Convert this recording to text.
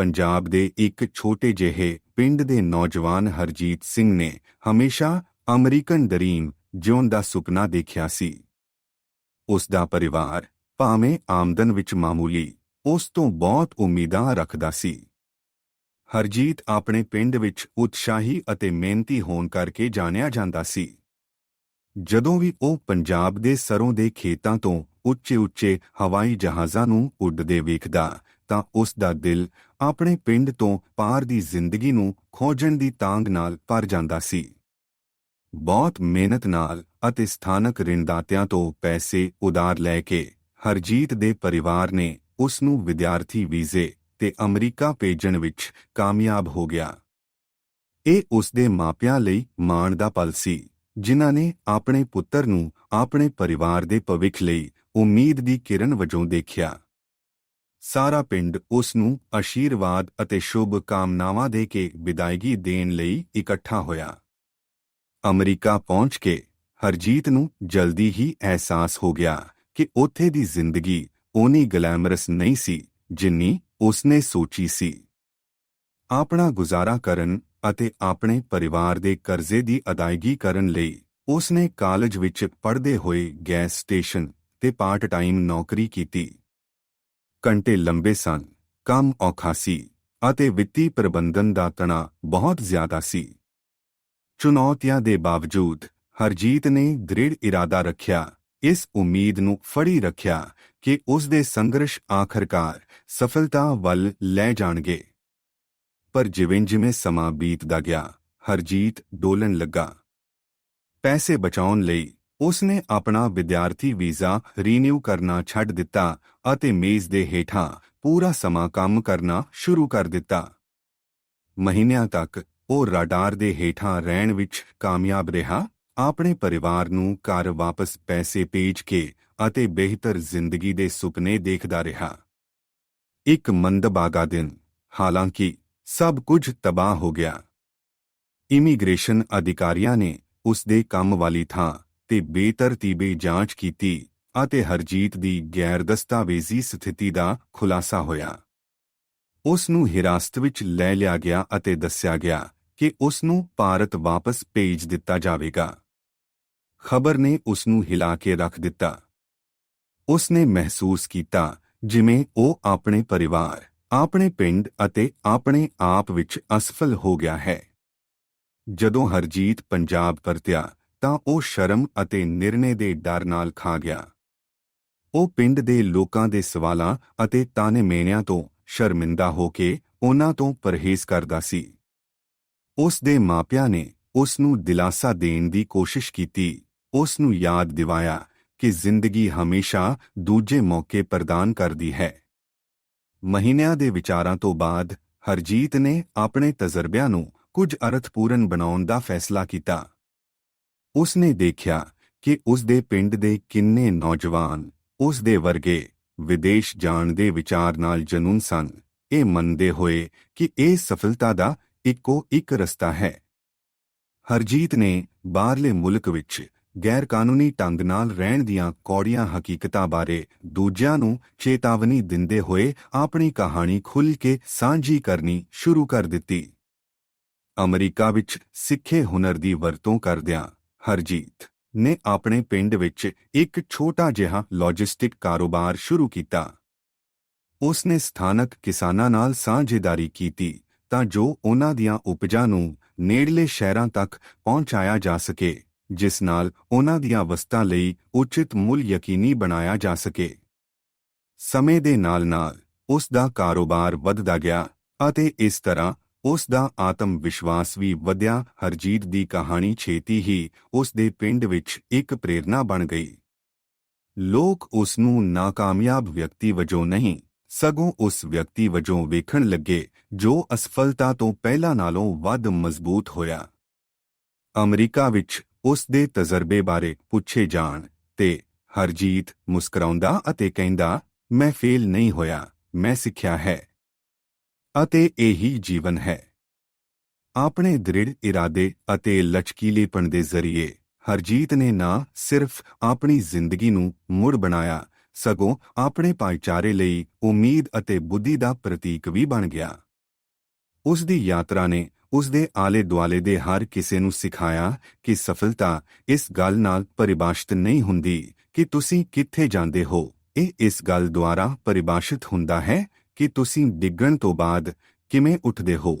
ਪੰਜਾਬ ਦੇ ਇੱਕ ਛੋਟੇ ਜਿਹੇ ਪਿੰਡ ਦੇ ਨੌਜਵਾਨ ਹਰਜੀਤ ਸਿੰਘ ਨੇ ਹਮੇਸ਼ਾ ਅਮਰੀਕਨ ਡ੍ਰੀਮ ਜਿਉਣ ਦਾ ਸੁਪਨਾ ਦੇਖਿਆ ਸੀ। ਉਸ ਦਾ ਪਰਿਵਾਰ ਭਾਵੇਂ ਆਮਦਨ ਵਿੱਚ ਮਾਮੂਲੀ, ਉਸ ਤੋਂ ਬਹੁਤ ਉਮੀਦਾਂ ਰੱਖਦਾ ਸੀ। ਹਰਜੀਤ ਆਪਣੇ ਪਿੰਡ ਵਿੱਚ ਉਤਸ਼ਾਹੀ ਅਤੇ ਮਿਹਨਤੀ ਹੋਣ ਕਰਕੇ ਜਾਣਿਆ ਜਾਂਦਾ ਸੀ। ਜਦੋਂ ਵੀ ਉਹ ਪੰਜਾਬ ਦੇ ਸਰੋਂ ਦੇ ਖੇਤਾਂ ਤੋਂ ਉੱਚੇ-ਉੱਚੇ ਹਵਾਈ ਜਹਾਜ਼ਾਂ ਨੂੰ ਉੱਡਦੇ ਵੇਖਦਾ ਤਾਂ ਉਸ ਦਾ ਦਿਲ ਆਪਣੇ ਪਿੰਡ ਤੋਂ ਪਾਰ ਦੀ ਜ਼ਿੰਦਗੀ ਨੂੰ ਖੋਜਣ ਦੀ ਤਾਂਗ ਨਾਲ ਭਰ ਜਾਂਦਾ ਸੀ। ਬਹੁਤ ਮਿਹਨਤ ਨਾਲ ਅਤੇ ਸਥਾਨਕ ਰਿਣਦਾਤਿਆਂ ਤੋਂ ਪੈਸੇ ਉਧਾਰ ਲੈ ਕੇ ਹਰਜੀਤ ਦੇ ਪਰਿਵਾਰ ਨੇ ਉਸ ਨੂੰ ਵਿਦਿਆਰਥੀ ਵੀਜ਼ੇ ਤੇ ਅਮਰੀਕਾ ਭੇਜਣ ਵਿੱਚ ਕਾਮਯਾਬ ਹੋ ਗਿਆ। ਇਹ ਉਸ ਦੇ ਮਾਪਿਆਂ ਲਈ ਮਾਣ ਦਾ ਪਲ ਸੀ, ਜਿਨ੍ਹਾਂ ਨੇ ਆਪਣੇ ਪੁੱਤਰ ਨੂੰ ਆਪਣੇ ਪਰਿਵਾਰ ਦੇ ਭਵਿੱਖ ਲਈ ਉਮੀਦ ਦੀ ਕਿਰਨ ਵਜੋਂ ਦੇਖਿਆ। ਸਾਰਾ ਪਿੰਡ ਉਸ ਨੂੰ ਆਸ਼ੀਰਵਾਦ ਅਤੇ ਸ਼ੁਭ ਕਾਮਨਾਵਾਂ ਦੇ ਕੇ ਵਿਦਾਇਗੀ ਦੇਣ ਲਈ ਇਕੱਠਾ ਹੋਇਆ। ਅਮਰੀਕਾ ਪਹੁੰਚ ਕੇ ਹਰਜੀਤ ਨੂੰ ਜਲਦੀ ਹੀ ਅਹਿਸਾਸ ਹੋ ਗਿਆ ਕਿ ਉੱਥੇ ਦੀ ਜ਼ਿੰਦਗੀ ਓਨੀ ਗਲੈਮਰਸ ਨਹੀਂ ਸੀ ਜਿੰਨੀ ਉਸਨੇ ਸੋਚੀ ਸੀ। ਆਪਣਾ ਗੁਜ਼ਾਰਾ ਕਰਨ ਅਤੇ ਆਪਣੇ ਪਰਿਵਾਰ ਦੇ ਕਰਜ਼ੇ ਦੀ ਅਦਾਇਗੀ ਕਰਨ ਲਈ ਉਸਨੇ ਕਾਲਜ ਵਿੱਚ ਪੜ੍ਹਦੇ ਹੋਏ ਗੈਸ ਸਟੇਸ਼ਨ ਤੇ ਪਾਰਟ ਟਾਈਮ ਨੌਕਰੀ ਕੀਤੀ। ਘੰਟੇ ਲੰਬੇ ਸਨ। ਕੰਮ ਔਖਾ ਸੀ ਅਤੇ ਵਿੱਤੀ ਪ੍ਰਬੰਧਨ ਦਾ ਤਣਾਅ ਬਹੁਤ ਜ਼ਿਆਦਾ ਸੀ। ਚੁਣੌਤੀਆਂ ਦੇ ਬਾਵਜੂਦ ਹਰਜੀਤ ਨੇ ਦ੍ਰਿੜ ਇਰਾਦਾ ਰੱਖਿਆ, ਇਸ ਉਮੀਦ ਨੂੰ ਫੜੀ ਰੱਖਿਆ ਕਿ ਉਸ ਦੇ ਸੰਘਰਸ਼ ਆਖਰਕਾਰ ਸਫਲਤਾ ਵੱਲ ਲੈ ਜਾਣਗੇ। ਪਰ ਜਿਵੇਂ-ਜਿਵੇਂ ਸਮਾਂ ਬੀਤਦਾ ਗਿਆ, ਹਰਜੀਤ ਡੋਲਣ ਲੱਗਾ। ਪੈਸੇ ਬਚਾਉਣ ਲਈ ਉਸਨੇ ਆਪਣਾ ਵਿਦਿਆਰਥੀ ਵੀਜ਼ਾ ਰੀਨਿਊ ਕਰਨਾ ਛੱਡ ਦਿੱਤਾ ਅਤੇ ਮੇਜ਼ ਦੇ ਹੇਠਾਂ ਪੂਰਾ ਸਮਾਂ ਕੰਮ ਕਰਨਾ ਸ਼ੁਰੂ ਕਰ ਦਿੱਤਾ। ਮਹੀਨਿਆਂ ਤੱਕ ਉਹ ਰਾਡਾਰ ਦੇ ਹੇਠਾਂ ਰਹਿਣ ਵਿੱਚ ਕਾਮਯਾਬ ਰਿਹਾ, ਆਪਣੇ ਪਰਿਵਾਰ ਨੂੰ ਘਰ ਵਾਪਸ ਪੈਸੇ ਭੇਜ ਕੇ ਅਤੇ ਬਿਹਤਰ ਜ਼ਿੰਦਗੀ ਦੇ ਸੁਪਨੇ ਦੇਖਦਾ ਰਿਹਾ। ਇੱਕ ਮੰਦਭਾਗਾ ਦਿਨ, ਹਾਲਾਂਕਿ ਸਭ ਕੁਝ ਤਬਾਹ ਹੋ ਗਿਆ। ਇਮੀਗ੍ਰੇਸ਼ਨ ਅਧਿਕਾਰੀਆਂ ਨੇ ਉਸ ਦੇ ਕੰਮ ਵਾਲੀ ਥਾਂ ਤੇ ਬੇਤਰਤੀਬੇ ਜਾਂਚ ਕੀਤੀ ਅਤੇ ਹਰਜੀਤ ਦੀ ਗੈਰ ਦਸਤਾਵੇਜ਼ੀ ਸਥਿਤੀ ਦਾ ਖੁਲਾਸਾ ਹੋਇਆ। ਉਸ ਨੂੰ ਹਿਰਾਸਤ ਵਿੱਚ ਲੈ ਲਿਆ ਗਿਆ ਅਤੇ ਦੱਸਿਆ ਗਿਆ ਕਿ ਉਸ ਨੂੰ ਭਾਰਤ ਵਾਪਸ ਭੇਜ ਦਿੱਤਾ ਜਾਵੇਗਾ। ਖਬਰ ਨੇ ਉਸ ਨੂੰ ਹਿਲਾ ਕੇ ਰੱਖ ਦਿੱਤਾ। ਉਸ ਨੇ ਮਹਿਸੂਸ ਕੀਤਾ ਜਿਵੇਂ ਉਹ ਆਪਣੇ ਪਰਿਵਾਰ, ਆਪਣੇ ਪਿੰਡ ਅਤੇ ਆਪਣੇ ਆਪ ਵਿੱਚ ਅਸਫਲ ਹੋ ਗਿਆ ਹੈ। ਜਦੋਂ ਹਰਜੀਤ ਪੰਜਾਬ ਪਰਤਿਆ ਤਾਂ ਉਹ ਸ਼ਰਮ ਅਤੇ ਨਿਰਣੇ ਦੇ ਡਰ ਨਾਲ ਖਾ ਗਿਆ। ਉਹ ਪਿੰਡ ਦੇ ਲੋਕਾਂ ਦੇ ਸਵਾਲਾਂ ਅਤੇ ਤਾਨੇ ਮੇਨਿਆਂ ਤੋਂ ਸ਼ਰਮਿੰਦਾ ਹੋ ਕੇ ਉਹਨਾਂ ਤੋਂ ਪਰਹੇਜ਼ ਕਰਦਾ ਸੀ। ਉਸ ਦੇ ਮਾਪਿਆਂ ਨੇ ਉਸ ਨੂੰ ਦਿਲਾਸਾ ਦੇਣ ਦੀ ਕੋਸ਼ਿਸ਼ ਕੀਤੀ। ਉਸ ਨੂੰ ਯਾਦ ਦਿਵਾਇਆ ਕਿ ਜ਼ਿੰਦਗੀ ਹਮੇਸ਼ਾ ਦੂਜੇ ਮੌਕੇ ਪ੍ਰਦਾਨ ਕਰਦੀ ਹੈ। ਮਹੀਨਿਆਂ ਦੇ ਵਿਚਾਰਾਂ ਤੋਂ ਬਾਅਦ ਹਰਜੀਤ ਨੇ ਆਪਣੇ ਤਜਰਬਿਆਂ ਨੂੰ ਕੁਝ ਅਰਥਪੂਰਨ ਬਣਾਉਣ ਦਾ ਫੈਸਲਾ ਕੀਤਾ। ਉਸ ਨੇ ਦੇਖਿਆ ਕਿ ਉਸ ਦੇ ਪਿੰਡ ਦੇ ਕਿੰਨੇ ਨੌਜਵਾਨ ਉਸ ਦੇ ਵਰਗੇ ਵਿਦੇਸ਼ ਜਾਣ ਦੇ ਵਿਚਾਰ ਨਾਲ ਜਨੂਨ ਸਨ। ਇਹ ਮੰਨਦੇ ਹੋਏ ਕਿ ਇਹ ਸਫਲਤਾ ਦਾ ਇੱਕੋ ਇੱਕ ਰਸਤਾ ਹੈ। ਹਰਜੀਤ ਨੇ ਬਾਹਰਲੇ ਮੁਲਕ ਵਿੱਚ ਗੈਰ ਕਾਨੂੰਨੀ ਢੰਗ ਨਾਲ ਰਹਿਣ ਦੀਆਂ ਕੌੜੀਆਂ ਹਕੀਕਤਾਂ ਬਾਰੇ ਦੂਜਿਆਂ ਨੂੰ ਚੇਤਾਵਨੀ ਦਿੰਦੇ ਹੋਏ ਆਪਣੀ ਕਹਾਣੀ ਖੁੱਲ੍ਹ ਕੇ ਸਾਂਝੀ ਕਰਨੀ ਸ਼ੁਰੂ ਕਰ ਦਿੱਤੀ। ਅਮਰੀਕਾ ਵਿੱਚ ਸਿੱਖੇ ਹੁਨਰ ਦੀ ਵਰਤੋਂ ਕਰਦਿਆਂ ਹਰਜੀਤ ਨੇ ਆਪਣੇ ਪਿੰਡ ਵਿੱਚ ਇੱਕ ਛੋਟਾ ਜਿਹਾ ਲੌਜਿਸਟਿਕ ਕਾਰੋਬਾਰ ਸ਼ੁਰੂ ਕੀਤਾ। ਉਸ ਨੇ ਸਥਾਨਕ ਕਿਸਾਨਾਂ ਨਾਲ ਸਾਂਝੇਦਾਰੀ ਕੀਤੀ ਤਾਂ ਜੋ ਉਹਨਾਂ ਦੀਆਂ ਉਪਜਾਂ ਨੂੰ ਨੇੜਲੇ ਸ਼ਹਿਰਾਂ ਤੱਕ ਪਹੁੰਚਾਇਆ ਜਾ ਸਕੇ, ਜਿਸ ਨਾਲ ਉਹਨਾਂ ਦੀਆਂ ਵਸਤਾਂ ਲਈ ਉਚਿਤ ਮੁੱਲ ਯਕੀਨੀ ਬਣਾਇਆ ਜਾ ਸਕੇ। ਸਮੇਂ ਦੇ ਨਾਲ-ਨਾਲ ਉਸ ਦਾ ਕਾਰੋਬਾਰ ਵੱਧਦਾ ਗਿਆ ਅਤੇ ਇਸ ਤਰ੍ਹਾਂ ਉਸ ਦਾ ਆਤਮ ਵਿਸ਼ਵਾਸ ਵੀ ਵਧਿਆ, ਹਰਜੀਤ ਦੀ ਕਹਾਣੀ ਛੇਤੀ ਹੀ ਉਸ ਦੇ ਪਿੰਡ ਵਿੱਚ ਇੱਕ ਪ੍ਰੇਰਣਾ ਬਣ ਗਈ। ਲੋਕ ਉਸ ਨੂੰ ਨਾਕਾਮਯਾਬ ਵਿਅਕਤੀ ਵਜੋਂ ਨਹੀਂ, ਸਗੋਂ ਉਸ ਵਿਅਕਤੀ ਵਜੋਂ ਵੇਖਣ ਲੱਗੇ, ਜੋ ਅਸਫਲਤਾ ਤੋਂ ਪਹਿਲਾਂ ਨਾਲੋਂ ਵੱਧ ਮਜ਼ਬੂਤ ਹੋਇਆ। ਅਮਰੀਕਾ ਵਿੱਚ ਉਸ ਦੇ ਤਜਰਬੇ ਬਾਰੇ ਪੁੱਛੇ ਜਾਣ ਤੇ ਹਰਜੀਤ ਮੁਸਕਰਾਉਂਦਾ ਅਤੇ ਕਹਿੰਦਾ, ਮੈਂ ਫੇਲ ਨਹੀਂ ਹੋਇਆ, ਮੈਂ ਸਿੱਖਿਆ ਹੈ। ਅਤੇ ਇਹੀ ਜੀਵਨ ਹੈ। ਆਪਣੇ ਦ੍ਰਿੜ ਇਰਾਦੇ ਅਤੇ ਲਚਕੀਲੇਪਣ ਦੇ ਜ਼ਰੀਏ ਹਰਜੀਤ ਨੇ ਨਾ ਸਿਰਫ ਆਪਣੀ ਜ਼ਿੰਦਗੀ ਨੂੰ ਮੁੜ ਬਣਾਇਆ, ਸਗੋਂ ਆਪਣੇ ਭਾਈਚਾਰੇ ਲਈ ਉਮੀਦ ਅਤੇ ਬੁੱਧੀ ਦਾ ਪ੍ਰਤੀਕ ਵੀ ਬਣ ਗਿਆ। ਉਸ ਦੀ ਯਾਤਰਾ ਨੇ ਉਸ ਦੇ ਆਲੇ-ਦੁਆਲੇ ਦੇ ਹਰ ਕਿਸੇ ਨੂੰ ਸਿਖਾਇਆ ਕਿ ਸਫਲਤਾ ਇਸ ਗੱਲ ਨਾਲ ਪਰਿਭਾਸ਼ਿਤ ਨਹੀਂ ਹੁੰਦੀ ਕਿ ਤੁਸੀਂ ਕਿੱਥੇ ਜਾਂਦੇ ਹੋ। ਇਹ ਇਸ ਗੱਲ ਦੁਆਰਾ ਪਰਿਭਾਸ਼ਿਤ ਹੁੰਦਾ ਹੈ ਕਿ ਤੁਸੀਂ ਡਿੱਗਣ ਤੋਂ ਬਾਅਦ ਕਿਵੇਂ ਉੱਠਦੇ ਹੋ?